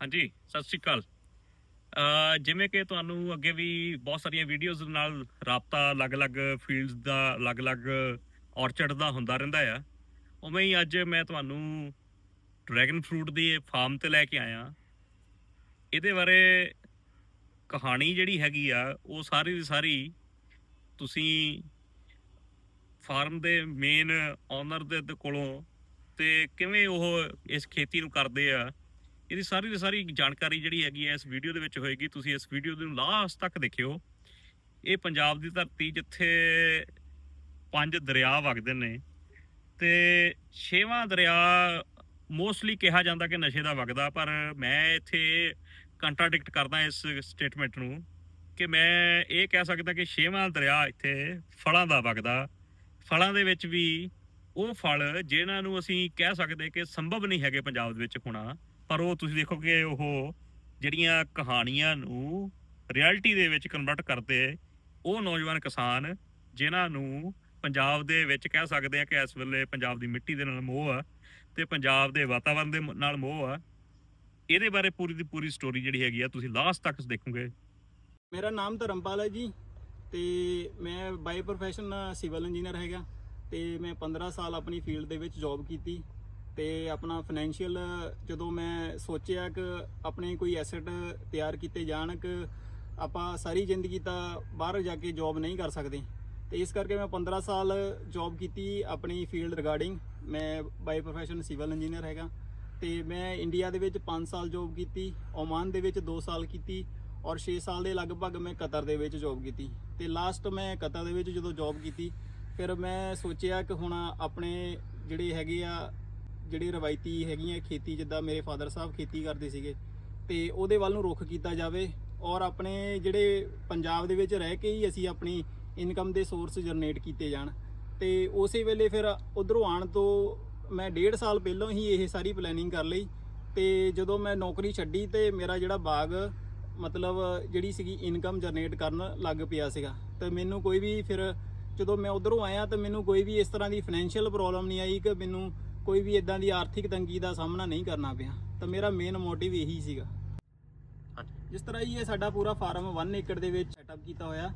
ਹਾਂਜੀ, ਸਤਿ ਸ਼੍ਰੀ ਅਕਾਲ। ਜਿਵੇਂ ਕਿ ਤੁਹਾਨੂੰ ਅੱਗੇ ਵੀ ਬਹੁਤ ਸਾਰੀਆਂ ਵੀਡੀਓਜ਼ ਨਾਲ ਰਾਬਤਾ ਅਲੱਗ-ਅਲੱਗ ਫੀਲਡਸ ਦਾ, ਅਲੱਗ-ਅਲੱਗ ਔਰਚਰਡ ਦਾ ਹੁੰਦਾ ਰਹਿੰਦਾ ਆ। ਉਵੇਂ ਹੀ ਅੱਜ ਮੈਂ ਤੁਹਾਨੂੰ ਡਰੈਗਨ ਫਰੂਟ ਦੀ ਫਾਰਮ ਤੇ ਲੈ ਕੇ ਆਇਆ। ਇਹਦੇ ਬਾਰੇ ਕਹਾਣੀ ਜਿਹੜੀ ਹੈਗੀ ਆ, ਉਹ ਸਾਰੀ ਦੀ ਸਾਰੀ ਤੁਸੀਂ ਫਾਰਮ ਦੇ ਮੇਨ ਓਨਰ ਦੇ ਦੇ ਕੋਲੋਂ ਤੇ ਕਿਵੇਂ ਉਹ ਇਸ ਖੇਤੀ ਨੂੰ ਕਰਦੇ ਆ ਇਹਦੀ ਸਾਰੀ ਦੀ ਸਾਰੀ ਜਾਣਕਾਰੀ ਜਿਹੜੀ ਹੈਗੀ ਹੈ ਇਸ ਵੀਡੀਓ ਦੇ ਵਿੱਚ ਹੋਏਗੀ। ਤੁਸੀਂ ਇਸ ਵੀਡੀਓ ਨੂੰ ਲਾਸਟ ਤੱਕ ਦੇਖਿਓ। ਇਹ ਪੰਜਾਬ ਦੀ ਧਰਤੀ ਜਿੱਥੇ ਪੰਜ ਦਰਿਆ ਵਗਦੇ ਨੇ ਤੇ ਛੇਵਾਂ ਦਰਿਆ ਮੋਸਟਲੀ ਕਿਹਾ ਜਾਂਦਾ ਕਿ ਨਸ਼ੇ ਦਾ ਵਗਦਾ, ਪਰ ਮੈਂ ਇੱਥੇ ਕੰਟਰਾਡਿਕਟ ਕਰਦਾ ਇਸ ਸਟੇਟਮੈਂਟ ਨੂੰ ਕਿ ਮੈਂ ਇਹ ਕਹਿ ਸਕਦਾ ਕਿ ਛੇਵਾਂ ਦਰਿਆ ਇੱਥੇ ਫਲਾਂ ਦਾ ਵਗਦਾ। ਫਲਾਂ ਦੇ ਵਿੱਚ ਵੀ ਉਹ ਫਲ ਜਿਨ੍ਹਾਂ ਨੂੰ ਅਸੀਂ ਕਹਿ ਸਕਦੇ ਕਿ ਸੰਭਵ ਨਹੀਂ ਹੈਗੇ ਪੰਜਾਬ ਦੇ ਵਿੱਚ ਹੋਣਾ ਪਰ ਉਹ ਤੁਸੀਂ ਦੇਖੋ ਕਿ ਉਹ ਜਿਹੜੀਆਂ ਕਹਾਣੀਆਂ ਨੂੰ ਰਿਐਲਿਟੀ ਦੇ ਵਿੱਚ ਕਨਵਰਟ ਕਰਦੇ ਉਹ ਨੌਜਵਾਨ ਕਿਸਾਨ ਜਿਨ੍ਹਾਂ ਨੂੰ ਪੰਜਾਬ ਦੇ ਵਿੱਚ ਕਹਿ ਸਕਦੇ ਆ ਕਿ ਇਸ ਵੇਲੇ ਪੰਜਾਬ ਦੀ ਮਿੱਟੀ ਦੇ ਨਾਲ ਮੋਹ ਆ ਤੇ ਪੰਜਾਬ ਦੇ ਵਾਤਾਵਰਣ ਦੇ ਨਾਲ ਮੋਹ ਆ, ਇਹਦੇ ਬਾਰੇ ਪੂਰੀ ਦੀ ਪੂਰੀ ਸਟੋਰੀ ਜਿਹੜੀ ਹੈਗੀ ਆ, ਤੁਸੀਂ ਲਾਸਟ ਤੱਕ ਦੇਖੋਗੇ। ਮੇਰਾ ਨਾਮ ਧਰਮਪਾਲ ਹੈ ਜੀ ਤੇ ਮੈਂ ਬਾਈ ਪ੍ਰੋਫੈਸ਼ਨ ਸਿਵਲ ਇੰਜੀਨੀਅਰ ਹੈਗਾ ਤੇ ਮੈਂ 15 ਸਾਲ ਆਪਣੀ ਫੀਲਡ ਦੇ ਵਿੱਚ ਜੌਬ ਕੀਤੀ। ਤੇ ਆਪਣਾ ਫਾਈਨੈਂਸ਼ੀਅਲ ਜਦੋਂ ਮੈਂ ਸੋਚਿਆ ਕਿ ਆਪਣੇ ਕੋਈ ਐਸੈਟ ਤਿਆਰ ਕੀਤੇ ਜਾਣ ਕਿ ਆਪਾਂ ਸਾਰੀ ਜ਼ਿੰਦਗੀ ਤਾਂ ਬਾਹਰ ਜਾ ਕੇ ਜੌਬ ਨਹੀਂ ਕਰ ਸਕਦੇ, ਤੇ ਇਸ ਕਰਕੇ ਮੈਂ 15 ਸਾਲ ਜੌਬ ਕੀਤੀ ਆਪਣੀ ਫੀਲਡ ਰਿਗਾਰਡਿੰਗ ਮੈਂ ਬਾਈ ਪ੍ਰੋਫੈਸ਼ਨ ਸਿਵਲ ਇੰਜੀਨੀਅਰ ਹੈਗਾ, ਤੇ ਮੈਂ ਇੰਡੀਆ ਦੇ ਵਿੱਚ 5 ਸਾਲ ਜੌਬ ਕੀਤੀ ਓਮਾਨ ਦੇ ਵਿੱਚ 2 ਸਾਲ ਕੀਤੀ ਔਰ 6 ਸਾਲ ਦੇ ਲਗਭਗ ਮੈਂ ਕਤਰ ਦੇ ਵਿੱਚ ਜੌਬ ਕੀਤੀ, ਤੇ ਲਾਸਟ ਮੈਂ ਕਤਰ ਦੇ ਵਿੱਚ ਜਦੋਂ ਜੌਬ ਕੀਤੀ, ਫਿਰ ਮੈਂ ਸੋਚਿਆ ਕਿ ਹੁਣ ਆਪਣੇ ਜਿਹੜੇ ਹੈਗੇ ਆ ਜਿਹੜੀ ਰਵਾਇਤੀ ਹੈਗੀਆਂ ਖੇਤੀ, ਜਿੱਦਾਂ ਮੇਰੇ ਫਾਦਰ ਸਾਹਿਬ ਖੇਤੀ ਕਰਦੇ ਸੀਗੇ, ਤੇ ਉਹਦੇ ਵੱਲ ਨੂੰ ਰੁਖ ਕੀਤਾ ਜਾਵੇ ਔਰ ਆਪਣੇ ਜਿਹੜੇ ਪੰਜਾਬ ਦੇ ਵਿੱਚ ਰਹਿ ਕੇ ਹੀ ਅਸੀਂ ਆਪਣੀ ਇਨਕਮ ਦੇ ਸੋਰਸ ਜਨਰੇਟ ਕੀਤੇ ਜਾਣ। ਤੇ ਉਸੇ ਵੇਲੇ ਫਿਰ ਉਧਰੋਂ ਆਉਣ ਤੋਂ ਮੈਂ ਡੇਢ ਸਾਲ ਪਹਿਲਾਂ ਹੀ ਇਹ ਸਾਰੀ ਪਲੈਨਿੰਗ ਕਰ ਲਈ, ਤੇ ਜਦੋਂ ਮੈਂ ਨੌਕਰੀ ਛੱਡੀ ਤੇ ਮੇਰਾ ਜਿਹੜਾ ਬਾਗ, ਮਤਲਬ ਜਿਹੜੀ ਸੀਗੀ ਇਨਕਮ ਜਨਰੇਟ ਕਰਨ ਲੱਗ ਪਿਆ ਸੀਗਾ। ਤੇ ਮੈਨੂੰ ਕੋਈ ਵੀ ਫਿਰ ਜਦੋਂ ਮੈਂ ਉਧਰੋਂ ਆਇਆ ਤਾਂ ਮੈਨੂੰ ਕੋਈ ਵੀ ਇਸ ਤਰ੍ਹਾਂ ਦੀ ਫਾਈਨੈਂਸ਼ੀਅਲ ਪ੍ਰੋਬਲਮ ਨਹੀਂ ਆਈ ਕਿ ਮੈਨੂੰ ਕੋਈ ਵੀ ਇਦਾਂ ਦੀ ਆਰਥਿਕ ਤੰਗੀ ਦਾ ਸਾਹਮਣਾ ਨਹੀਂ ਕਰਨਾ ਪਿਆ। ਤਾਂ ਮੇਰਾ ਮੇਨ ਮੋਟਿਵ ਇਹੀ ਸੀਗਾ। ਜਿਸ ਤਰ੍ਹਾਂ ਹੀ ਇਹ ਸਾਡਾ ਪੂਰਾ ਫਾਰਮ 1 ਏਕੜ ਦੇ ਵਿੱਚ ਸੈਟਅਪ ਕੀਤਾ ਹੋਇਆ।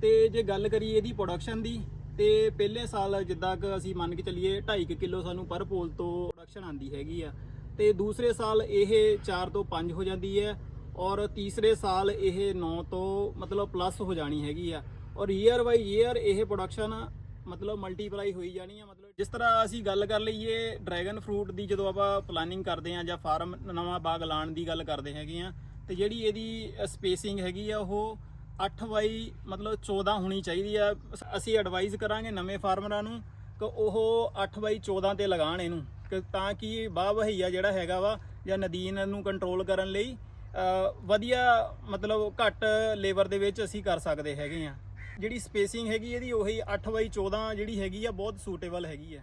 ਤੇ ਜੇ ਗੱਲ ਕਰੀਏ ਇਹਦੀ ਪ੍ਰੋਡਕਸ਼ਨ ਦੀ ਤੇ ਪਹਿਲੇ ਸਾਲ ਜਿੱਦਾਂ ਕਿ ਅਸੀਂ ਮੰਨ ਕੇ ਚੱਲੀਏ 2.5 ਕਿਲੋ ਸਾਨੂੰ ਪਰ ਪੋਲ ਤੋਂ ਪ੍ਰੋਡਕਸ਼ਨ ਆਂਦੀ ਹੈਗੀ ਆ। ਤੇ ਦੂਸਰੇ ਸਾਲ ਇਹ 4 ਤੋਂ 5 ਹੋ ਜਾਂਦੀ ਹੈ ਔਰ ਤੀਸਰੇ ਸਾਲ ਇਹ 9 ਤੋਂ ਮਤਲਬ ਪਲੱਸ ਹੋ ਜਾਣੀ ਹੈਗੀ ਆ। ਔਰ ਈਅਰ ਬਾਈ ਈਅਰ ਇਹ ਪ੍ਰੋਡਕਸ਼ਨ ਮਤਲਬ ਮਲਟੀਪਲਾਈ ਹੋਈ ਜਾਣੀ ਆ, ਮਤਲਬ ਜਿਸ ਤਰ੍ਹਾਂ ਅਸੀਂ ਗੱਲ ਕਰ ਲਈਏ ਡਰੈਗਨ ਫਰੂਟ ਦੀ, ਜਦੋਂ ਆਪਾਂ ਪਲਾਨਿੰਗ ਕਰਦੇ ਆ ਜਾਂ ਫਾਰਮ ਨਵਾਂ ਬਾਗ ਲਾਉਣ ਦੀ ਗੱਲ ਕਰਦੇ ਹੈਗੇ ਆ ਤੇ ਜਿਹੜੀ ਇਹਦੀ ਸਪੇਸਿੰਗ ਹੈਗੀ ਆ, ਉਹ 8 ਬਾਈ ਮਤਲਬ 14 ਹੋਣੀ ਚਾਹੀਦੀ ਆ। ਅਸੀਂ ਐਡਵਾਈਜ਼ ਕਰਾਂਗੇ ਨਵੇਂ ਫਾਰਮਰਾਂ ਨੂੰ ਕਿ ਉਹ 8 ਬਾਈ 14 ਤੇ ਲਗਾਣ ਇਹਨੂੰ, ਕਿ ਤਾਂ ਕਿ ਬਾਹ ਵਹੀਆ ਜਿਹੜਾ ਹੈਗਾ ਵਾ, ਜਾਂ ਨਦੀਨ ਨੂੰ ਕੰਟਰੋਲ ਕਰਨ ਲਈ ਵਧੀਆ ਮਤਲਬ ਘੱਟ ਲੇਬਰ ਦੇ ਵਿੱਚ ਅਸੀਂ ਕਰ ਸਕਦੇ ਹੈਗੇ ਆ ਜਿਹੜੀ ਸਪੇਸਿੰਗ ਹੈਗੀ ਇਹਦੀ, ਉਹੀ 8 ਬਾਈ 14 ਜਿਹੜੀ ਹੈਗੀ ਆ, ਬਹੁਤ ਸੂਟੇਬਲ ਹੈਗੀ ਆ।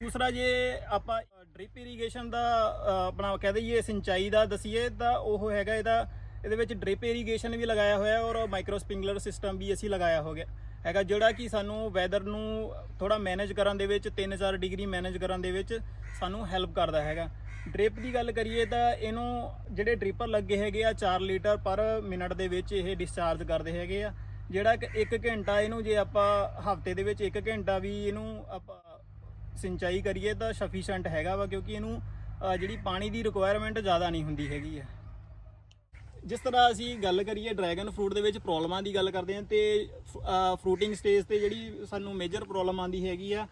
ਦੂਸਰਾ ਜੇ ਆਪਾਂ ਡ੍ਰਿਪ ਇਰੀਗੇਸ਼ਨ ਦਾ ਆਪਣਾ ਕਹਿ ਦਈਏ, ਸਿੰਚਾਈ ਦਾ ਦਸੀਏ, ਤਾਂ ਉਹ ਹੈਗਾ ਇਹਦਾ, ਇਹਦੇ ਵਿੱਚ ਡ੍ਰਿਪ ਇਰੀਗੇਸ਼ਨ ਵੀ ਲਗਾਇਆ ਹੋਇਆ ਔਰ ਮਾਈਕਰੋ ਸਪ੍ਰਿੰਕਲਰ ਸਿਸਟਮ ਵੀ ਅਸੀਂ ਲਗਾਇਆ ਹੋ ਗਿਆ। ਹੈਗਾ ਜਿਹੜਾ ਕਿ ਸਾਨੂੰ ਵੈਦਰ ਨੂੰ ਥੋੜਾ ਮੈਨੇਜ ਕਰਨ ਦੇ ਵਿੱਚ 3-4 ਡਿਗਰੀ ਮੈਨੇਜ ਕਰਨ ਦੇ ਵਿੱਚ ਸਾਨੂੰ ਹੈਲਪ ਕਰਦਾ ਹੈਗਾ। ਡ੍ਰਿਪ ਦੀ ਗੱਲ ਕਰੀਏ ਤਾਂ ਇਹਨੂੰ ਜਿਹੜੇ ਡ੍ਰਿਪਰ ਲੱਗੇ ਹੈਗੇ ਆ 4 ਲੀਟਰ ਪਰ ਮਿੰਟ ਦੇ ਵਿੱਚ ਇਹ ਡਿਸਚਾਰਜ ਕਰਦੇ ਹੈਗੇ ਆ। ਜਿਹੜਾ ਕਿ 1 ਘੰਟਾ ਇਹਨੂੰ ਜੇ ਆਪਾਂ ਹਫ਼ਤੇ ਦੇ ਵਿੱਚ 1 ਘੰਟਾ ਵੀ ਇਹਨੂੰ ਆਪਾਂ ਸਿੰਚਾਈ ਕਰੀਏ ਤਾਂ ਸਫੀਸ਼ੀਐਂਟ ਹੈਗਾ ਵਾ, ਕਿਉਂਕਿ ਇਹਨੂੰ ਜਿਹੜੀ ਪਾਣੀ ਦੀ ਰਿਕੁਆਇਰਮੈਂਟ ਜ਼ਿਆਦਾ ਨਹੀਂ ਹੁੰਦੀ ਹੈਗੀ ਆ। ਜਿਸ ਤਰ੍ਹਾਂ ਅਸੀਂ ਗੱਲ ਕਰੀਏ ਡਰੈਗਨ ਫਰੂਟ ਦੇ ਵਿੱਚ ਪ੍ਰੋਬਲਮਾਂ ਦੀ ਗੱਲ ਕਰਦੇ ਹਾਂ ਤੇ ਫਰੂਟਿੰਗ ਸਟੇਜ ਤੇ ਜਿਹੜੀ ਸਾਨੂੰ ਮੇਜਰ ਪ੍ਰੋਬਲਮ ਆਂਦੀ ਹੈਗੀ ਆ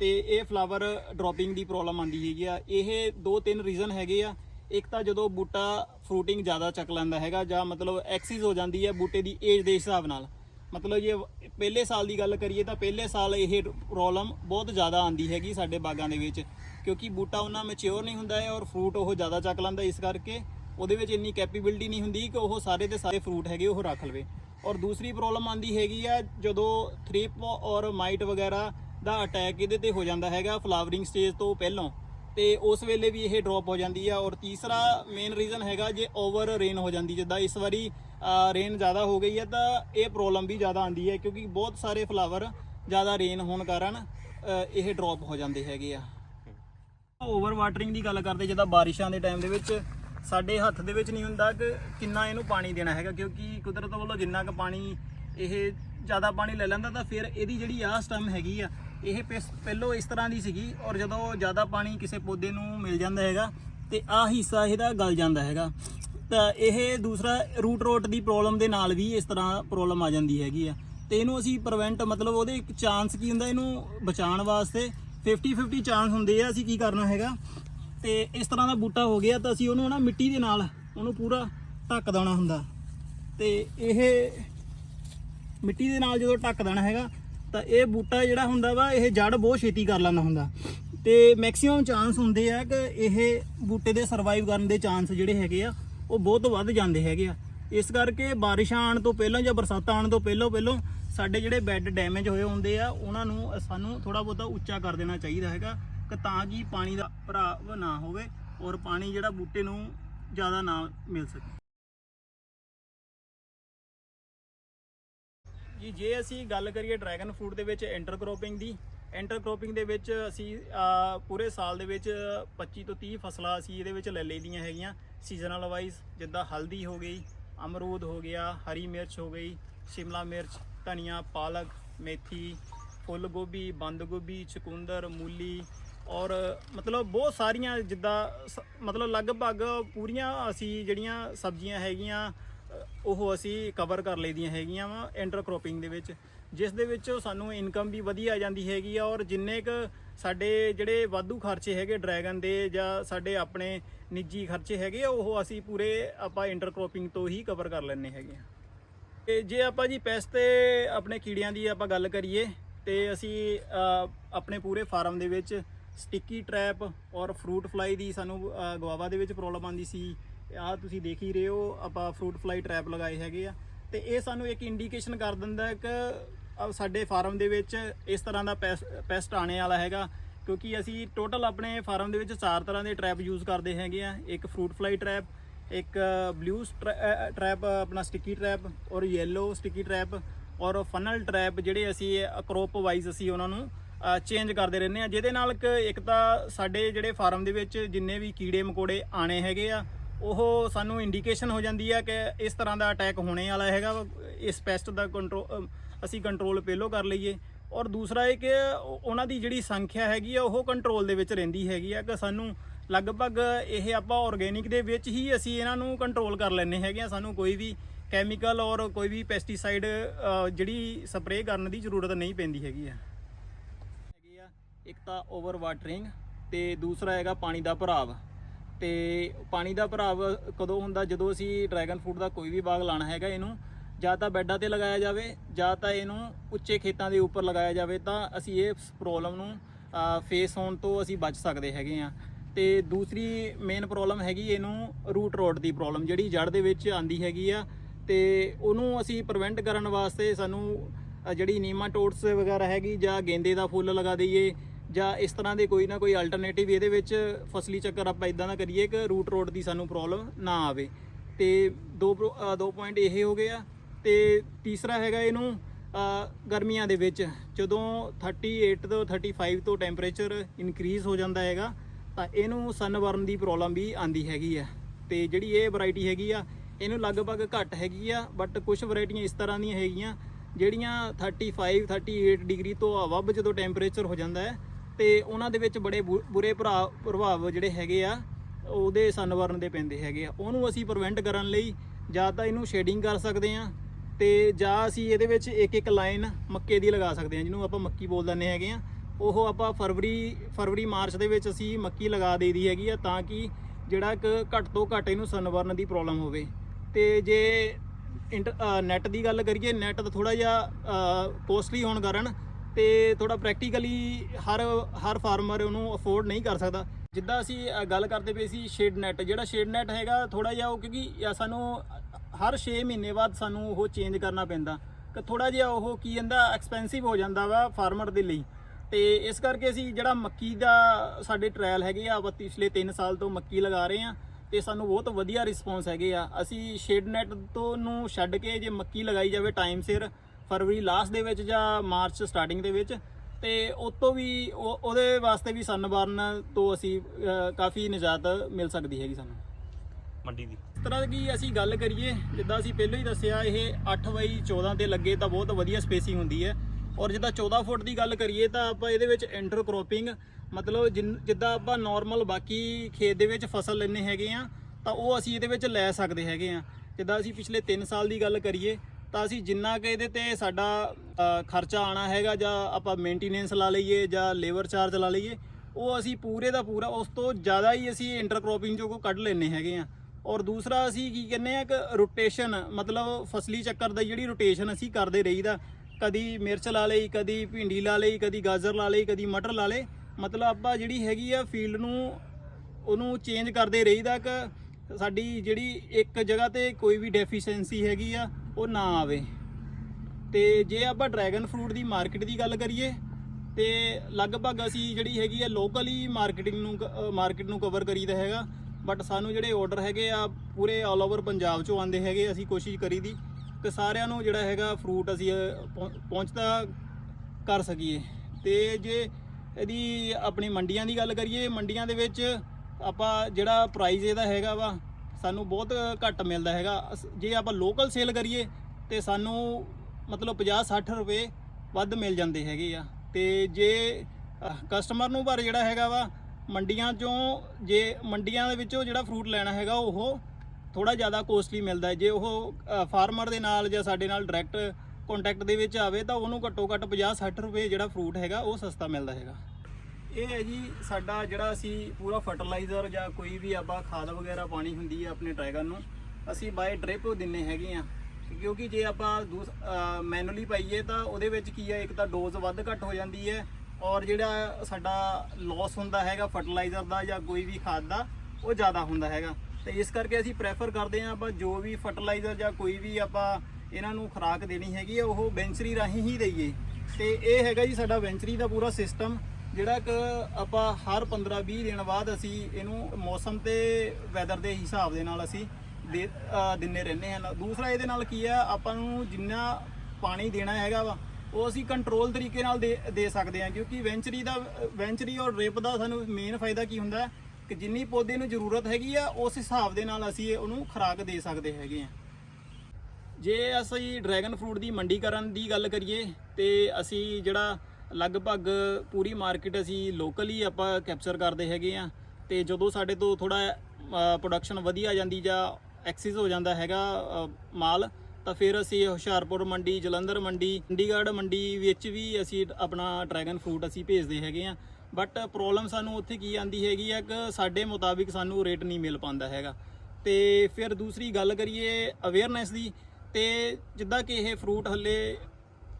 ਤੇ ਇਹ ਫਲਾਵਰ ਡ੍ਰੌਪਿੰਗ ਦੀ ਪ੍ਰੋਬਲਮ ਆਂਦੀ ਹੈਗੀ ਆ। ਇਹ ਦੋ ਤਿੰਨ ਰੀਜ਼ਨ ਹੈਗੇ ਆ। ਇੱਕ ਤਾਂ ਜਦੋਂ ਬੂਟਾ ਫਰੂਟਿੰਗ ਜ਼ਿਆਦਾ ਚੱਕ ਲੈਂਦਾ ਹੈਗਾ ਜਾਂ ਮਤਲਬ ਐਕਸਿਸ ਹੋ ਜਾਂਦੀ ਹੈ ਬੂਟੇ ਦੀ ਏਜ ਦੇ ਹਿਸਾਬ ਨਾਲ। ਮਤਲਬ ਜੇ ਪਹਿਲੇ ਸਾਲ ਦੀ ਗੱਲ ਕਰੀਏ ਤਾਂ ਪਹਿਲੇ ਸਾਲ ਇਹ ਪ੍ਰੋਬਲਮ ਬਹੁਤ ਜ਼ਿਆਦਾ ਆਂਦੀ ਹੈਗੀ ਸਾਡੇ ਬਾਗਾਂ ਦੇ ਵਿੱਚ, ਕਿਉਂਕਿ ਬੂਟਾ ਉਹਨਾਂ ਮੈਚਿਓਰ ਨਹੀਂ ਹੁੰਦਾ ਹੈ ਔਰ ਫਰੂਟ ਉਹ ਜ਼ਿਆਦਾ ਚੱਕ ਲੈਂਦਾ ਇਸ ਕਰਕੇ ਉਹਦੇ ਵਿੱਚ ਇੰਨੀ ਕੈਪੇਬਿਲਿਟੀ ਨਹੀਂ ਹੁੰਦੀ ਕਿ ਉਹ ਸਾਰੇ ਦੇ ਸਾਰੇ ਫਰੂਟ ਹੈਗੇ ਉਹ ਰੱਖ ਲਵੇ। ਔਰ ਦੂਸਰੀ ਪ੍ਰੋਬਲਮ ਆਂਦੀ ਹੈਗੀ ਆ, ਜਦੋਂ ਥ੍ਰਿਪ ਔਰ ਮਾਈਟ ਵਗੈਰਾ ਦਾ ਅਟੈਕ ਇਹਦੇ ਤੇ ਹੋ ਜਾਂਦਾ ਹੈਗਾ ਫਲਾਵਰਿੰਗ ਸਟੇਜ ਤੋਂ ਪਹਿਲਾਂ, ਤੇ ਉਸ ਵੇਲੇ ਵੀ ਇਹ ਡ੍ਰੌਪ ਹੋ ਜਾਂਦੀ ਆ। ਔਰ ਤੀਸਰਾ ਮੇਨ ਰੀਜ਼ਨ ਹੈਗਾ ਜੇ ਓਵਰ ਰੇਨ ਹੋ ਜਾਂਦੀ, ਜਿੱਦਾਂ ਇਸ ਵਾਰੀ ਰੇਨ ਜ਼ਿਆਦਾ ਹੋ ਗਈ ਹੈ ਤਾਂ ਇਹ ਪ੍ਰੋਬਲਮ ਵੀ ਜ਼ਿਆਦਾ ਆਂਦੀ ਹੈ ਕਿਉਂਕਿ ਬਹੁਤ ਸਾਰੇ ਫਲਾਵਰ ਜ਼ਿਆਦਾ ਰੇਨ ਹੋਣ ਕਾਰਨ ਇਹ ਡ੍ਰੌਪ ਹੋ ਜਾਂਦੇ ਹੈਗੇ ਆ। ਓਵਰ ਵਾਟਰਿੰਗ ਦੀ ਗੱਲ ਕਰਦੇ, ਜਿੱਦਾਂ ਬਾਰਿਸ਼ਾਂ ਦੇ ਟਾਈਮ ਦੇ ਵਿੱਚ ਸਾਡੇ ਹੱਥ ਦੇ ਵਿੱਚ ਨਹੀਂ ਹੁੰਦਾ ਕਿ ਕਿੰਨਾ ਇਹਨੂੰ ਪਾਣੀ ਦੇਣਾ ਹੈਗਾ, ਕਿਉਂਕਿ ਕੁਦਰਤ ਵੱਲੋਂ ਜਿੰਨਾ ਕੁ ਪਾਣੀ ਇਹ ਜ਼ਿਆਦਾ ਪਾਣੀ ਲੈ ਲੈਂਦਾ ਤਾਂ ਫਿਰ ਇਹਦੀ ਜਿਹੜੀ ਆਹ ਸਟਮ ਹੈਗੀ ਆ, ਇਹ ਪਿਸ- ਪਹਿਲੋਂ ਇਸ ਤਰ੍ਹਾਂ ਦੀ ਸੀਗੀ ਔਰ ਜਦੋਂ ਜ਼ਿਆਦਾ ਪਾਣੀ ਕਿਸੇ ਪੌਦੇ ਨੂੰ ਮਿਲ ਜਾਂਦਾ ਹੈਗਾ ਤੇ ਆਹ ਹਿੱਸਾ ਇਹਦਾ ਗਲ ਜਾਂਦਾ ਹੈਗਾ। ਇਹ ਦੂਸਰਾ ਰੂਟ ਰੋਟ ਦੀ ਪ੍ਰੋਬਲਮ ਦੇ ਨਾਲ ਵੀ ਇਸ ਤਰ੍ਹਾਂ ਪ੍ਰੋਬਲਮ ਆ ਜਾਂਦੀ ਹੈਗੀ ਆ। ਤੇ ਇਹਨੂੰ ਅਸੀਂ ਪ੍ਰੀਵੈਂਟ ਮਤਲਬ ਉਹਦੇ ਇੱਕ ਚਾਂਸ ਕੀ ਹੁੰਦਾ ਇਹਨੂੰ ਬਚਾਉਣ ਵਾਸਤੇ। 50 50 ਚਾਂਸ ਹੁੰਦੇ ਆ ਅਸੀਂ ਕੀ ਕਰਨਾ ਹੈਗਾ। ਤੇ ਇਸ ਤਰ੍ਹਾਂ ਦਾ ਬੂਟਾ ਹੋ ਗਿਆ ਤਾਂ ਅਸੀਂ ਉਹਨੂੰ ਨਾ ਮਿੱਟੀ ਦੇ ਨਾਲ ਉਹਨੂੰ ਪੂਰਾ ਢੱਕ ਦੇਣਾ ਹੁੰਦਾ। ਤੇ ਇਹ ਮਿੱਟੀ ਦੇ ਨਾਲ ਜਦੋਂ ਢੱਕ ਦੇਣਾ ਹੈਗਾ ਤਾਂ ਇਹ ਬੂਟਾ ਜਿਹੜਾ ਹੁੰਦਾ ਵਾ, ਇਹ ਜੜ ਬਹੁਤ ਛੇਤੀ ਕਰ ਲੈਂਦਾ ਹੁੰਦਾ। ਤੇ ਮੈਕਸਿਮਮ ਚਾਂਸ ਹੁੰਦੇ ਆ ਕਿ ਇਹ ਬੂਟੇ ਦੇ ਸਰਵਾਈਵ ਕਰਨ ਦੇ ਚਾਂਸ ਜਿਹੜੇ ਹੈਗੇ ਆ। ਉਹ ਬਹੁਤ ਵੱਧ ਜਾਂਦੇ ਹੈਗੇ ਆ। ਇਸ ਕਰਕੇ ਬਾਰਿਸ਼ਾਂ ਆਉਣ ਤੋਂ ਪਹਿਲਾਂ ਜਾਂ ਬਰਸਾਤਾਂ ਆਉਣ ਤੋਂ ਪਹਿਲਾਂ ਪਹਿਲਾਂ ਸਾਡੇ ਜਿਹੜੇ ਬੈੱਡ ਡੈਮੇਜ ਹੋਏ ਹੁੰਦੇ ਆ, ਉਹਨਾਂ ਨੂੰ ਸਾਨੂੰ ਥੋੜਾ ਬਹੁਤਾ ਉੱਚਾ ਕਰ ਦੇਣਾ ਚਾਹੀਦਾ ਹੈਗਾ ਕਿ ਤਾਂ ਕਿ ਪਾਣੀ ਦਾ ਭਰਾਵ ਨਾ ਹੋਵੇ ਔਰ ਪਾਣੀ ਜਿਹੜਾ ਬੂਟੇ ਨੂੰ ਜ਼ਿਆਦਾ ਨਾ ਮਿਲ ਸਕੇ। ਜੀ, ਜੇ ਅਸੀਂ ਗੱਲ ਕਰੀਏ ਡਰੈਗਨ ਫਰੂਟ ਦੇ ਵਿੱਚ ਇੰਟਰਕ੍ਰੋਪਿੰਗ ਦੀ, ਇੰਟਰਕ੍ਰੋਪਿੰਗ ਦੇ ਵਿੱਚ ਅਸੀਂ ਪੂਰੇ ਸਾਲ ਦੇ ਵਿੱਚ 25 ਤੋਂ 30 ਫਸਲਾਂ ਅਸੀਂ ਇਹਦੇ ਵਿੱਚ ਲੈ ਲਈਆਂ ਹੈਗੀਆਂ। ਸੀਜ਼ਨਲ ਵਾਈਜ਼ ਜਿੱਦਾਂ ਹਲਦੀ ਹੋ ਗਈ, ਅਮਰੂਦ ਹੋ ਗਿਆ, ਹਰੀ ਮਿਰਚ ਹੋ ਗਈ, ਸ਼ਿਮਲਾ ਮਿਰਚ, ਧਨੀਆ, ਪਾਲਕ, ਮੇਥੀ, ਫੁੱਲ ਗੋਭੀ, ਬੰਦ ਗੋਭੀ, ਚਕੁੰਦਰ, ਮੂਲੀ ਔਰ ਮਤਲਬ ਬਹੁਤ ਸਾਰੀਆਂ ਜਿੱਦਾਂ ਸ- ਮਤਲਬ ਲਗਭਗ ਪੂਰੀਆਂ ਅਸੀਂ ਜਿਹੜੀਆਂ ਸਬਜ਼ੀਆਂ ਹੈਗੀਆਂ ਉਹ ਅਸੀਂ ਕਵਰ ਕਰ ਲਈਆਂ ਹੈਗੀਆਂ ਵਾ ਇੰਟਰ ਇੰਟਰਕ੍ਰੋਪਿੰਗ ਦੇ ਵਿੱਚ, ਜਿਸ ਦੇ ਵਿੱਚ ਸਾਨੂੰ ਇਨਕਮ ਵੀ ਵਧੀਆ ਆ ਜਾਂਦੀ ਹੈਗੀ ਆ ਔਰ ਜਿੰਨੇ ਕ ਸਾਡੇ ਜਿਹੜੇ ਵਾਧੂ ਖਰਚੇ ਹੈਗੇ ਡਰੈਗਨ ਦੇ ਜਾਂ ਸਾਡੇ ਆਪਣੇ ਨਿੱਜੀ ਖਰਚੇ ਹੈਗੇ ਆ, ਉਹ ਅਸੀਂ ਪੂਰੇ ਆਪਾਂ ਇੰਟਰਕ੍ਰੋਪਿੰਗ ਤੋਂ ਹੀ ਕਵਰ ਕਰ ਲੈਣੇ ਹੈਗੇ ਆ। ਤੇ ਜੇ ਆਪਾਂ ਜੀ ਪੈਸਟ ਤੇ ਆਪਣੇ ਕੀੜਿਆਂ ਦੀ ਆਪਾਂ ਗੱਲ ਕਰੀਏ ਤੇ ਅਸੀਂ ਆਪਣੇ ਪੂਰੇ ਫਾਰਮ ਦੇ ਵਿੱਚ ਸਟਿੱਕੀ ਟ੍ਰੈਪ ਔਰ ਫਰੂਟ ਫਲਾਈ ਦੀ ਸਾਨੂੰ ਅ, ਗਵਾਵਾ ਦੇ ਵਿੱਚ ਪ੍ਰੋਬਲਮ ਆਂਦੀ ਸੀ। ਆਹ ਤੁਸੀਂ ਦੇਖ ਹੀ ਰਹੇ ਹੋ ਆਪਾਂ ਫਰੂਟ ਫਲਾਈ ਟ੍ਰੈਪ ਲਗਾਏ ਹੈਗੇ ਆ। ਤੇ ਇਹ ਸਾਨੂੰ ਇੱਕ ਇੰਡੀਕੇਸ਼ਨ ਕਰ ਦਿੰਦਾ ਹੈ ਕਿ ਸਾਡੇ ਫਾਰਮ ਦੇ ਵਿੱਚ ਇਸ ਤਰ੍ਹਾਂ ਦਾ ਪੈਸਟ ਆਣੇ ਵਾਲਾ ਹੈਗਾ, ਕਿਉਂਕਿ ਅਸੀਂ ਟੋਟਲ ਆਪਣੇ ਫਾਰਮ ਦੇ ਵਿੱਚ ਚਾਰ ਤਰ੍ਹਾਂ ਦੇ ਟ੍ਰੈਪ ਯੂਜ਼ ਕਰਦੇ ਹੈਗੇ ਆ ਇੱਕ ਫਰੂਟ ਫਲਾਈ ਟ੍ਰੈਪ ਇੱਕ ਬਲੂ ਟ੍ਰੈਪ ਆਪਣਾ ਸਟਿੱਕੀ ਟ੍ਰੈਪ ਔਰ ਯੈਲੋ ਸਟਿੱਕੀ ਟ੍ਰੈਪ ਔਰ ਫਨਲ ਟ੍ਰੈਪ ਜਿਹੜੇ ਅਸੀਂ ਕਰੋਪ ਵਾਈਜ਼ ਅਸੀਂ ਉਹਨਾਂ ਨੂੰ ਚੇਂਜ ਕਰਦੇ ਰਹਿੰਦੇ ਆ ਜਿਹਦੇ ਨਾਲ ਇੱਕ ਤਾਂ ਸਾਡੇ ਜਿਹੜੇ ਫਾਰਮ ਦੇ ਵਿੱਚ ਜਿੰਨੇ ਵੀ ਕੀੜੇ ਮਕੋੜੇ ਆਣੇ ਹੈਗੇ ਆ, ਉਹ ਸਾਨੂੰ ਇੰਡੀਕੇਸ਼ਨ ਹੋ ਜਾਂਦੀ ਆ ਕਿ ਇਸ ਤਰ੍ਹਾਂ ਦਾ ਅਟੈਕ ਹੋਣੇ ਵਾਲਾ ਹੈਗਾ ਵਾ। ਇਸ ਪੈਸਟ ਦਾ ਕੰਟਰੋਲ ਅਸੀਂ ਕੰਟਰੋਲ ਪਹਿਲੋਂ ਕਰ ਲਈਏ। ਔਰ ਦੂਸਰਾ ਇਹ ਕਿ ਉਹਨਾਂ ਦੀ ਜਿਹੜੀ ਸੰਖਿਆ ਹੈਗੀ ਆ, ਉਹ ਕੰਟਰੋਲ ਦੇ ਵਿੱਚ ਰਹਿੰਦੀ ਹੈਗੀ ਆ ਕਿ ਸਾਨੂੰ ਲਗਭਗ ਇਹ ਆਪਾਂ ਆਰਗੇਨਿਕ ਦੇ ਵਿੱਚ ਹੀ ਅਸੀਂ ਇਹਨਾਂ ਨੂੰ ਕੰਟਰੋਲ ਕਰ ਲੈਣੇ ਹੈਗੇ ਆ। ਸਾਨੂੰ ਕੋਈ ਵੀ ਕੈਮੀਕਲ ਔਰ ਕੋਈ ਵੀ ਪੈਸਟੀਸਾਈਡ ਜਿਹੜੀ ਸਪਰੇਅ ਕਰਨ ਦੀ ਜ਼ਰੂਰਤ ਨਹੀਂ ਪੈਂਦੀ ਹੈਗੀ ਆ। ਹੈਗੀ ਆ, ਇੱਕ ਤਾਂ ਓਵਰ ਵਾਟਰਿੰਗ ਤੇ ਦੂਸਰਾ ਹੈਗਾ ਪਾਣੀ ਦਾ ਭਰਾਵ। ਤੇ ਪਾਣੀ ਦਾ ਭਰਾਵ ਕਦੋਂ ਹੁੰਦਾ? ਜਦੋਂ ਅਸੀਂ ਡਰੈਗਨ ਫਰੂਟ ਦਾ ਕੋਈ ਵੀ ਬਾਗ ਲਾਣਾ ਹੈਗਾ ਇਹਨੂੰ ਜਾਂ ਤਾਂ ਬੈੱਡਾਂ ਤੇ ਲਗਾਇਆ ਜਾਵੇ ਜਾਂ ਤਾਂ ਇਹਨੂੰ ਉੱਚੇ ਖੇਤਾਂ ਦੇ ਉੱਪਰ ਲਗਾਇਆ ਜਾਵੇ ਤਾਂ ਅਸੀਂ ਇਹ ਪ੍ਰੋਬਲਮ ਨੂੰ ਫੇਸ ਹੋਣ ਤੋਂ ਅਸੀਂ ਬਚ ਸਕਦੇ ਹੈਗੇ ਆ ਤੇ ਦੂਸਰੀ ਮੇਨ ਪ੍ਰੋਬਲਮ ਹੈਗੀ ਇਹਨੂੰ ਰੂਟ ਰੋਡ ਦੀ ਪ੍ਰੋਬਲਮ ਜਿਹੜੀ ਜੜ ਦੇ ਵਿੱਚ ਆਂਦੀ ਹੈਗੀ ਆ। ਤੇ ਉਹਨੂੰ ਅਸੀਂ ਪ੍ਰੀਵੈਂਟ ਕਰਨ ਵਾਸਤੇ ਸਾਨੂੰ ਅ, ਜਿਹੜੀ ਨੀਮਾਟੋਡਸ ਵਗੈਰਾ ਹੈਗੀ ਜਾਂ ਗੇਂਦੇ ਦਾ ਫੁੱਲ ਲਗਾ ਦਈਏ ਜਾਂ ਇਸ ਤਰ੍ਹਾਂ ਦੇ ਕੋਈ ਨਾ ਕੋਈ ਅਲਟਰਨੇਟਿਵ ਇਹਦੇ ਵਿੱਚ ਫਸਲੀ ਚੱਕਰ ਆਪਾਂ ਇਦਾਂ ਦਾ ਕਰੀਏ ਕਿ ਰੂਟ ਰੋਡ ਦੀ ਸਾਨੂੰ ਪ੍ਰੋਬਲਮ ਨਾ ਆਵੇ। ਤੇ ਦੋ ਪ੍ਰੋ- ਦੋ ਪੁਆਇੰਟ ਇਹ ਹੋ ਗਏ ਆ। ਤੇ ਤੀਸਰਾ ਹੈਗਾ ਇਹਨੂੰ ਗਰਮੀਆਂ ਦੇ ਵਿੱਚ। ਜਦੋਂ 38 ਤੋਂ 35 ਤੋਂ ਟੈਂਪਰੇਚਰ ਇਨਕਰੀਜ਼ ਹੋ ਜਾਂਦਾ ਹੈਗਾ, ਤਾਂ ਇਹਨੂੰ ਸਨਬਰਨ ਦੀ ਪ੍ਰੋਬਲਮ ਵੀ ਆਂਦੀ ਹੈਗੀ ਆ ਤੇ ਜਿਹੜੀ ਇਹ ਵੈਰਾਈਟੀ ਹੈਗੀ ਆ, ਇਹਨੂੰ ਲਗਭਗ ਘੱਟ ਹੈਗੀ ਆ ਬਟ ਕੁਝ ਵੈਰਾਈਟੀਆਂ ਇਸ ਤਰ੍ਹਾਂ ਦੀਆਂ ਹੈਗੀਆਂ, ਜਿਹੜੀਆਂ 35 38 ਡਿਗਰੀ ਤੋਂ ਅਵੱਬ ਜਦੋਂ ਟੈਂਪਰੇਚਰ ਹੋ ਜਾਂਦਾ ਹੈ, ਤੇ ਉਹਨਾਂ ਦੇ ਵਿੱਚ ਬੜੇ ਬੁ- ਬੁਰੇ ਭਰਾ- ਪ੍ਰਭਾਵ ਜਿਹੜੇ ਹੈਗੇ ਆ, ਉਹਦੇ ਸਨਬਰਨ ਦੇ ਪੈਂਦੇ ਹੈਗੇ ਆ। ਉਹਨੂੰ ਅਸੀਂ ਪ੍ਰੀਵੈਂਟ ਕਰਨ ਲਈ ਜਾਂ ਤਾਂ ਇਹਨੂੰ ਸ਼ੇਡਿੰਗ ਕਰ ਸਕਦੇ ਆ ਤੇ ਜਾਂ ਅਸੀਂ ਇਹਦੇ ਵਿੱਚ ਇੱਕ ਇੱਕ ਲਾਈਨ ਮੱਕੇ ਦੀ ਲਗਾ ਸਕਦੇ ਹਾਂ ਜਿਹਨੂੰ ਆਪਾਂ ਮੱਕੀ ਬੋਲ ਦਿੰਦੇ ਹੈਗੇ ਆ ਉਹ ਆਪਾਂ ਫਰਵਰੀ ਫਰਵਰੀ ਮਾਰਚ ਦੇ ਵਿੱਚ ਅਸੀਂ ਮੱਕੀ ਲਗਾ ਦੇਈਦੀ ਹੈਗੀ ਆ ਤਾਂ ਕਿ ਜਿਹੜਾ ਇੱਕ ਘੱਟ ਤੋਂ ਘੱਟ ਇਹਨੂੰ ਸਨਬਰਨ ਦੀ ਪ੍ਰੋਬਲਮ ਹੋਵੇ। ਤੇ ਜੇ ਨੈਟ ਦੀ ਗੱਲ ਕਰੀਏ ਨੈਟ ਤਾਂ ਥੋੜਾ ਜਿਹਾ ਕੋਸਟਲੀ ਹੋਣ ਕਾਰਨ ਤੇ ਥੋੜਾ ਪ੍ਰੈਕਟੀਕਲੀ ਹਰ ਹਰ ਫਾਰਮਰ ਉਹਨੂੰ ਅਫੋਰਡ ਨਹੀਂ ਕਰ ਸਕਦਾ। ਜਿੱਦਾਂ ਅਸੀਂ ਗੱਲ ਕਰਦੇ ਪਏ ਸੀ ਸ਼ੇਡ ਨੈਟ ਜਿਹੜਾ ਸ਼ੇਡ ਨੈਟ ਹੈਗਾ ਥੋੜਾ ਜਿਹਾ ਉਹ ਕਿਉਂਕਿ ਅ, ਸਾਨੂੰ ਹਰ 6 ਮਹੀਨੇ ਬਾਅਦ ਸਾਨੂੰ ਉਹ ਚੇਂਜ ਕਰਨਾ ਪੈਂਦਾ। ਕਿ ਥੋੜਾ ਜਿਹਾ ਉਹ ਕੀ ਜਾਂਦਾ ਐਕਸਪੈਂਸਿਵ ਹੋ ਜਾਂਦਾ ਵਾ ਫਾਰਮਰ ਦੇ ਲਈ। ਤੇ ਇਸ ਕਰਕੇ ਅਸੀਂ ਜਿਹੜਾ ਮੱਕੀ ਦਾ ਸਾਡੇ ਟ੍ਰਾਇਲ ਹੈਗੇ ਆ, ਆਪਾਂ ਪਿਛਲੇ 3 ਸਾਲ ਤੋਂ ਮੱਕੀ ਲਗਾ ਰਹੇ ਆ ਤੇ ਸਾਨੂੰ ਬਹੁਤ ਵਧੀਆ ਰਿਸਪੌਂਸ ਹੈਗੇ ਆ। ਅਸੀਂ ਸ਼ੇਡ ਨੈਟ ਤੋਂ ਨੂੰ ਛੱਡ ਕੇ ਜੇ ਮੱਕੀ ਲਗਾਈ ਜਾਵੇ ਟਾਈਮ ਸਿਰ, ਫਰਵਰੀ ਲਾਸਟ ਦੇ ਵਿੱਚ ਜਾਂ ਮਾਰਚ ਸਟਾਰਟਿੰਗ ਦੇ ਵਿੱਚ, ਤੇ ਉਸ ਤੋਂ ਵੀ ਉਹਦੇ ਵਾਸਤੇ ਵੀ ਸਨਬਰਨ ਤੋਂ ਅਸੀਂ ਕਾਫੀ ਨਿਜਾਤ ਮਿਲ ਸਕਦੀ ਹੈਗੀ ਸਾਨੂੰ। ਮੰਡੀ ਦੀ। ਤਰ੍ਹਾਂ ਦੀ ਅਸੀਂ ਗੱਲ ਕਰੀਏ, ਜਿੱਦਾਂ ਅਸੀਂ ਪਹਿਲਾਂ ਹੀ ਦੱਸਿਆ, ਇਹ 8 ਬਾਈ 14 ਤੇ ਲੱਗੇ ਤਾਂ ਬਹੁਤ ਵਧੀਆ ਸਪੇਸਿੰਗ ਹੁੰਦੀ ਹੈ। ਔਰ ਜਿੱਦਾਂ 14 ਫੁੱਟ ਦੀ ਗੱਲ ਕਰੀਏ ਤਾਂ ਆਪਾਂ ਇਹਦੇ ਵਿੱਚ ਇੰਟਰਕ੍ਰੋਪਿੰਗ ਮਤਲਬ ਜਿੰਨ- ਜਿੱਦਾਂ ਆਪਾਂ ਨਾਰਮਲ ਬਾਕੀ ਖੇਤ ਦੇ ਵਿੱਚ ਫਸਲ ਲੈਣੇ ਹੈਗੇ ਆ, ਤਾਂ ਉਹ ਅਸੀਂ ਇਹਦੇ ਵਿੱਚ ਲੈ ਸਕਦੇ ਹੈਗੇ ਆ। ਜਿੱਦਾਂ ਅਸੀਂ ਪਿਛਲੇ 3 ਸਾਲ ਦੀ ਗੱਲ ਕਰੀਏ, ਤਾਂ ਅਸੀਂ ਜਿੰਨਾ ਕਿ ਇਹਦੇ ਤੇ ਸਾਡਾ ਖਰਚਾ ਆਣਾ ਹੈਗਾ ਜਾਂ ਆਪਾਂ ਮੇਨਟੇਨੈਂਸ ਲਾ ਲਈਏ ਜਾਂ ਲੇਬਰ ਚਾਰਜ ਲਾ ਲਈਏ, ਉਹ ਅਸੀਂ ਪੂਰੇ ਦਾ ਪੂਰਾ, ਉਸ ਤੋਂ ਜ਼ਿਆਦਾ ਹੀ ਅਸੀਂ ਇੰਟਰਕ੍ਰੋਪਿੰਗ ਚੋਂ ਕੱਢ ਲੈਣੇ ਹੈਗੇ ਆ। ਔਰ ਦੂਸਰਾ ਅਸੀਂ ਕੀ ਕਹਿੰਦੇ ਆ ਇੱਕ ਰੋਟੇਸ਼ਨ ਮਤਲਬ ਫਸਲੀ ਚੱਕਰ ਦਾ ਜਿਹੜੀ ਰੋਟੇਸ਼ਨ ਅਸੀਂ ਕਰਦੇ ਰਹੀਦਾ। ਕਦੀ ਮਿਰਚ ਲਾ ਲਈ, ਕਦੀ ਭਿੰਡੀ ਲਾ ਲਈ, ਕਦੀ ਗਾਜਰ ਲਾ ਲਈ, ਕਦੀ ਮਟਰ ਲਾ ਲਏ। ਮਤਲਬ ਆਪਾਂ ਜਿਹੜੀ ਹੈਗੀ ਆ ਫੀਲਡ ਨੂੰ, ਉਹਨੂੰ ਚੇਂਜ ਕਰਦੇ ਰਹੀਦਾ ਕਿ ਸਾਡੀ ਜਿਹੜੀ ਇੱਕ ਜਗ੍ਹਾ ਤੇ ਕੋਈ ਵੀ ਡੈਫੀਸ਼ੈਂਸੀ ਹੈਗੀ ਆ, ਉਹ ਨਾ ਆਵੇ। ਤੇ ਜੇ ਆਪਾਂ ਡਰੈਗਨ ਫਰੂਟ ਦੀ ਮਾਰਕੀਟ ਦੀ ਗੱਲ ਕਰੀਏ, ਤੇ ਲਗਭਗ ਅਸੀਂ ਜਿਹੜੀ ਹੈਗੀ ਆ ਲੋਕਲੀ ਮਾਰਕੀਟਿੰਗ ਨੂੰ ਮਾਰਕੀਟ ਨੂੰ ਕਵਰ ਕਰੀਦਾ ਹੈਗਾ। ਬਟ ਸਾਨੂੰ ਜਿਹੜੇ ਆਰਡਰ ਹੈਗੇ ਆ, ਪੂਰੇ ਆਲ ਓਵਰ ਪੰਜਾਬ ਚੋਂ ਆਉਂਦੇ ਹੈਗੇ, ਅਸੀਂ ਕੋਸ਼ਿਸ਼ ਕਰੀ ਦੀ ਕਿ ਸਾਰਿਆਂ ਨੂੰ ਜਿਹੜਾ ਹੈਗਾ ਫਰੂਟ ਅਸੀਂ ਪਹੁੰ- ਪਹੁੰਚਦਾ ਕਰ ਸਕੀਏ। ਤੇ ਜੇ ਇਹਦੀ ਆਪਣੀ ਮੰਡੀਆਂ ਦੀ ਗੱਲ ਕਰੀਏ, ਮੰਡੀਆਂ ਦੇ ਵਿੱਚ ਆਪਾਂ ਜਿਹੜਾ ਪ੍ਰਾਈਸ ਇਹਦਾ ਹੈਗਾ ਵਾ, ਸਾਨੂੰ ਬਹੁਤ ਘੱਟ ਮਿਲਦਾ ਹੈਗਾ। ਅਸ- ਜੇ ਆਪਾਂ ਲੋਕਲ ਸੇਲ ਕਰੀਏ, ਤੇ ਸਾਨੂੰ ਮਤਲਬ 50 60 ਰੁਪਏ ਵੱਧ ਮਿਲ ਜਾਂਦੇ ਹੈਗੇ ਆ। ਤੇ ਜੇ ਕਸਟਮਰ ਨੂੰ ਪਰ ਜਿਹੜਾ ਹੈਗਾ ਵਾ ਮੰਡੀਆਂ ਚੋਂ ਜੇ ਮੰਡੀਆਂ ਦੇ ਵਿੱਚੋਂ ਜਿਹੜਾ ਫਰੂਟ ਲੈਣਾ ਹੈਗਾ ਉਹ ਥੋੜਾ ਜ਼ਿਆਦਾ ਕੋਸਟਲੀ ਮਿਲਦਾ ਹੈ। ਜੇ ਉਹ ਫਾਰਮਰ ਦੇ ਨਾਲ ਜਾਂ ਸਾਡੇ ਨਾਲ ਡਾਇਰੈਕਟ ਕੰਟੈਕਟ ਦੇ ਵਿੱਚ ਆਵੇ ਤਾਂ ਉਹਨੂੰ ਘੱਟੋ ਘੱਟ 50 60 ਰੁਪਏ ਜਿਹੜਾ ਫਰੂਟ ਹੈਗਾ ਉਹ ਸਸਤਾ ਮਿਲਦਾ ਹੈਗਾ। ਇਹ ਹੈ ਜੀ ਸਾਡਾ ਜਿਹੜਾ ਅਸੀਂ ਪੂਰਾ ਫਰਟੀਲਾਈਜ਼ਰ ਜਾਂ ਕੋਈ ਵੀ ਆਪਾਂ ਖਾਦ ਵਗੈਰਾ ਪਾਣੀ ਹੁੰਦੀ ਹੈ ਆਪਣੇ ਡਰੈਗਨ ਨੂੰ, ਅਸੀਂ ਬਾਏ ਡ੍ਰਿਪ ਦਿੰਨੇ ਹੈਗੇ ਆ ਕਿਉਂਕਿ ਜੇ ਆਪਾਂ ਮੈਨੂਅਲੀ ਪਾਈਏ ਤਾਂ ਉਹਦੇ ਵਿੱਚ ਕੀ ਹੈ, ਇੱਕ ਤਾਂ ਡੋਜ਼ ਵੱਧ ਘੱਟ ਹੋ ਜਾਂਦੀ ਹੈ ਔਰ ਜਿਹੜਾ ਸਾਡਾ ਲਾਸ ਹੁੰਦਾ ਹੈਗਾ ਫਰਟੀਲਾਈਜ਼ਰ ਦਾ ਜਾਂ ਕੋਈ ਵੀ ਖਾਦ ਦਾ, ਉਹ ਜ਼ਿਆਦਾ ਹੁੰਦਾ ਹੈਗਾ। ਤੇ ਇਸ ਕਰਕੇ ਅਸੀਂ ਪ੍ਰੈਫਰ ਕਰਦੇ ਹਾਂ ਆਪਾਂ ਜੋ ਵੀ ਫਰਟੀਲਾਈਜ਼ਰ ਜਾਂ ਕੋਈ ਵੀ ਆਪਾਂ ਇਹਨਾਂ ਨੂੰ ਖੁਰਾਕ ਦੇਣੀ ਹੈਗੀ ਆ, ਉਹ ਵੈਂਚਰੀ ਰਾਹੀਂ ਹੀ ਦਈਏ। ਤੇ ਇਹ ਹੈਗਾ ਜੀ ਸਾਡਾ ਵੈਂਚਰੀ ਦਾ ਪੂਰਾ ਸਿਸਟਮ ਜਿਹੜਾ ਕਿ ਆਪਾਂ ਹਰ 15-20 ਦਿਨ ਬਾਅਦ ਅਸੀਂ ਇਹਨੂੰ ਮੌਸਮ ਤੇ ਵੈਦਰ ਦੇ ਹਿਸਾਬ ਦੇ ਨਾਲ ਅਸੀਂ ਦੇ, ਅਹ ਦਿੰਨੇ ਰਹਿੰਦੇ ਹਾਂ। ਦੂਸਰਾ ਇਹਦੇ ਨਾਲ ਕੀ ਆ, ਆਪਾਂ ਨੂੰ ਜਿੰਨਾ ਪਾਣੀ ਦੇਣਾ ਹੈਗਾ ਵਾ ਉਹ ਅਸੀਂ ਕੰਟਰੋਲ ਤਰੀਕੇ ਨਾਲ ਦੇ ਦੇ ਸਕਦੇ ਹਾਂ, ਕਿਉਂਕਿ ਵੈਂਚਰੀ ਦਾ, ਵੈਂਚਰੀ ਔਰ ਰਿਪ ਦਾ ਸਾਨੂੰ ਮੇਨ ਫਾਇਦਾ ਕੀ ਹੁੰਦਾ ਕਿ ਜਿੰਨੀ ਪੌਦੇ ਨੂੰ ਜ਼ਰੂਰਤ ਹੈਗੀ ਆ, ਉਸ ਹਿਸਾਬ ਦੇ ਨਾਲ ਅਸੀਂ ਉਹਨੂੰ ਖੁਰਾਕ ਦੇ ਸਕਦੇ ਹੈਗੇ ਆ ਜੇ ਅਸੀਂ ਡਰੈਗਨ ਫਰੂਟ ਦੀ ਮੰਡੀਕਰਨ ਦੀ ਗੱਲ ਕਰੀਏ, ਤੇ ਅਸੀਂ ਜਿਹੜਾ ਲਗਭਗ ਪੂਰੀ ਮਾਰਕੀਟ ਅਸੀਂ ਲੋਕਲੀ ਆਪਾਂ ਕੈਪਚਰ ਕਰਦੇ ਹੈਗੇ ਆ ਤੇ ਜਦੋਂ ਸਾਡੇ ਤੋਂ ਥੋੜਾ ਪ੍ਰੋਡਕਸ਼ਨ ਵਧੀਆ ਜਾਂਦੀ ਜਾਂ ਐਕਸਿਸ ਹੋ ਜਾਂਦਾ ਹੈਗਾ ਮਾਲ ਤਾਂ ਫਿਰ ਅਸੀਂ ਹੁਸ਼ਿਆਰਪੁਰ ਮੰਡੀ, ਜਲੰਧਰ ਮੰਡੀ, ਚੰਡੀਗੜ੍ਹ ਮੰਡੀ ਵਿੱਚ ਵੀ ਅਸੀਂ ਆਪਣਾ ਡਰੈਗਨ ਫਰੂਟ ਅਸੀਂ ਭੇਜਦੇ ਹੈਗੇ ਆ ਬਟ ਪ੍ਰੋਬਲਮ ਸਾਨੂੰ ਉੱਥੇ ਕੀ ਆਂਦੀ ਹੈਗੀ ਆ ਕਿ ਸਾਡੇ ਮੁਤਾਬਿਕ ਸਾਨੂੰ ਰੇਟ ਨਹੀਂ ਮਿਲ ਪਾਉਂਦਾ ਹੈਗਾ। ਤੇ ਫਿਰ ਦੂਸਰੀ ਗੱਲ ਕਰੀਏ ਅਵੇਅਰਨੈਸ ਦੀ, ਤੇ ਜਿੱਦਾਂ ਕਿ ਇਹ ਫਰੂਟ ਹੱਲੇ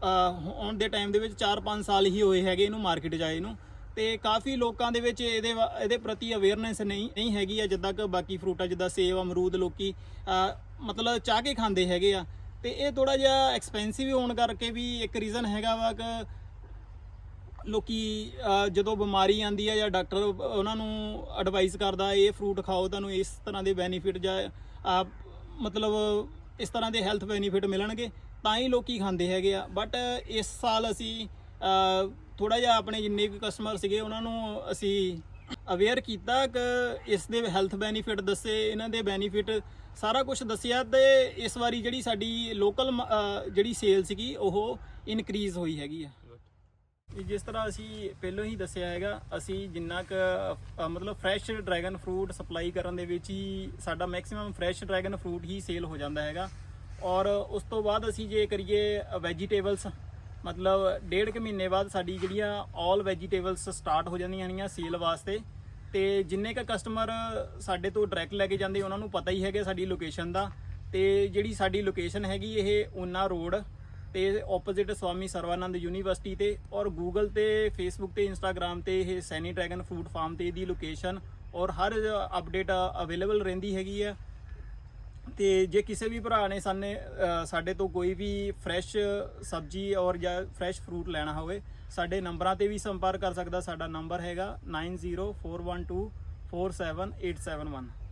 ਆਉਣ ਦੇ ਟਾਈਮ ਦੇ ਵਿੱਚ 4-5 ਸਾਲ ਹੀ ਹੋਏ ਹੈਗੇ ਇਹਨੂੰ ਮਾਰਕੀਟ 'ਚ ਆਏ ਨੂੰ। ਤੇ ਕਾਫੀ ਲੋਕਾਂ ਦੇ ਵਿੱਚ ਇਹਦੇ ਵਾ- ਇਹਦੇ ਪ੍ਰਤੀ ਅਵੇਅਰਨੈਸ ਨਹੀਂ ਨਹੀਂ ਹੈਗੀ ਆ ਜਿੱਦਾਂ ਕਿ ਬਾਕੀ ਫਰੂਟਾਂ ਜਿੱਦਾਂ ਸੇਬ, ਅਮਰੂਦ ਲੋਕੀ ਮਤਲਬ ਚਾਹ ਕੇ ਖਾਂਦੇ ਹੈਗੇ ਆ। ਤੇ ਇਹ ਥੋੜਾ ਜਿਹਾ ਐਕਸਪੈਂਸਿਵ ਹੋਣ ਕਰਕੇ ਵੀ ਇੱਕ ਰੀਜ਼ਨ ਹੈਗਾ ਵਾ ਕਿ ਲੋਕੀ ਜਦੋਂ ਬਿਮਾਰੀ ਆਂਦੀ ਆ ਜਾਂ ਡਾਕਟਰ ਉਹਨਾਂ ਨੂੰ ਐਡਵਾਈਸ ਕਰਦਾ ਇਹ ਫਰੂਟ ਖਾਓ ਤੁਹਾਨੂੰ ਇਸ ਤਰ੍ਹਾਂ ਦੇ ਬੈਨੀਫਿਟ ਜਾਂ ਅਹ, ਮਤਲਬ ਇਸ ਤਰ੍ਹਾਂ ਦੇ ਹੈਲਥ ਬੈਨੀਫਿਟ ਮਿਲਣਗੇ ਤਾਂ ਹੀ ਲੋਕੀ ਖਾਂਦੇ ਹੈਗੇ ਆ। ਬਟ ਇਸ ਸਾਲ ਅਸੀਂ ਥੋੜਾ ਜਿਹਾ ਆਪਣੇ ਜਿੰਨੇ ਵੀ ਕਸਟਮਰ ਸੀਗੇ ਉਹਨਾਂ ਨੂੰ ਅਸੀਂ ਅਵੇਅਰ ਕੀਤਾ ਕਿ ਇਸ ਦੇ ਹੈਲਥ ਬੈਨੀਫਿਟ ਦੱਸੇ, ਇਹਨਾਂ ਦੇ ਬੈਨੀਫਿਟ ਸਾਰਾ ਕੁਝ ਦੱਸਿਆ ਤੇ ਇਸ ਵਾਰੀ ਜਿਹੜੀ ਸਾਡੀ ਲੋਕਲ ਜਿਹੜੀ ਸੇਲ ਸੀਗੀ, ਉਹ ਇਨਕਰੀਜ਼ ਹੋਈ ਹੈਗੀ ਆ। ਜਿਸ ਤਰ੍ਹਾਂ ਅਸੀਂ ਪਹਿਲਾਂ ਹੀ ਦੱਸਿਆ ਹੈਗਾ, ਅਸੀਂ ਜਿੰਨਾ ਕ ਮਤਲਬ ਫਰੈਸ਼ ਡਰੈਗਨ ਫਰੂਟ ਸਪਲਾਈ ਕਰਨ ਦੇ ਵਿੱਚ ਹੀ ਸਾਡਾ ਮੈਕਸਿਮਮ ਫਰੈਸ਼ ਡਰੈਗਨ ਫਰੂਟ ਹੀ ਸੇਲ ਹੋ ਜਾਂਦਾ ਹੈਗਾ। ਔਰ ਉਸ ਤੋਂ ਬਾਅਦ ਅਸੀਂ ਜੇ ਕਰੀਏ ਵੈਜੀਟੇਬਲਸ ਮਤਲਬ ਡੇਢ ਕੁ ਮਹੀਨੇ ਬਾਅਦ ਸਾਡੀ ਜਿਹੜੀਆਂ ਆਲ ਵੈਜੀਟੇਬਲਸ ਸਟਾਰਟ ਹੋ ਜਾਂਦੀਆਂ ਨੇਗੀਆਂ ਸੇਲ ਵਾਸਤੇ। ਤੇ ਜਿੰਨੇ ਕ ਕਸਟਮਰ ਸਾਡੇ ਤੋਂ ਡਾਇਰੈਕਟ ਲੈ ਕੇ ਜਾਂਦੇ, ਉਹਨਾਂ ਨੂੰ ਪਤਾ ਹੀ ਹੈਗਾ ਸਾਡੀ ਲੋਕੇਸ਼ਨ ਦਾ। ਤੇ ਜਿਹੜੀ ਸਾਡੀ ਲੋਕੇਸ਼ਨ ਹੈਗੀ ਇਹ ਉਨਾ ਰੋਡ ਤੇ ਆਪੋਜ਼ਿਟ ਸਵਾਮੀ ਸਰਵਾਨੰਦ ਯੂਨੀਵਰਸਿਟੀ ਤੇ ਔਰ ਗੂਗਲ ਤੇ ਫੇਸਬੁੱਕ ਤੇ ਇੰਸਟਾਗ੍ਰam ਤੇ ਇਹ ਸੈਨੀ ਡਰੈਗਨ ਫਰੂਟ ਫਾਰਮ ਤੇ ਇਹਦੀ ਲੋਕੇਸ਼ਨ ਔਰ ਹਰ ਅਪਡੇਟ ਅਵੇਲੇਬਲ ਰਹਿੰਦੀ ਹੈਗੀ ਹੈ ਤੇ ਜੇ ਕਿਸੇ ਵੀ ਭਰਾ ਨੇ ਸਾਨੇ ਸਾਡੇ ਤੋਂ ਕੋਈ ਵੀ ਫਰੈਸ਼ ਸਬਜ਼ੀ ਔਰ ਜਾਂ ਫਰੈਸ਼ ਫਰੂਟ ਲੈਣਾ ਹੋਵੇ, ਸਾਡੇ ਨੰਬਰਾਂ ਤੇ ਵੀ ਸੰਪਰਕ ਕਰ ਸਕਦਾ, ਸਾਡਾ ਨੰਬਰ ਹੈਗਾ 9041247871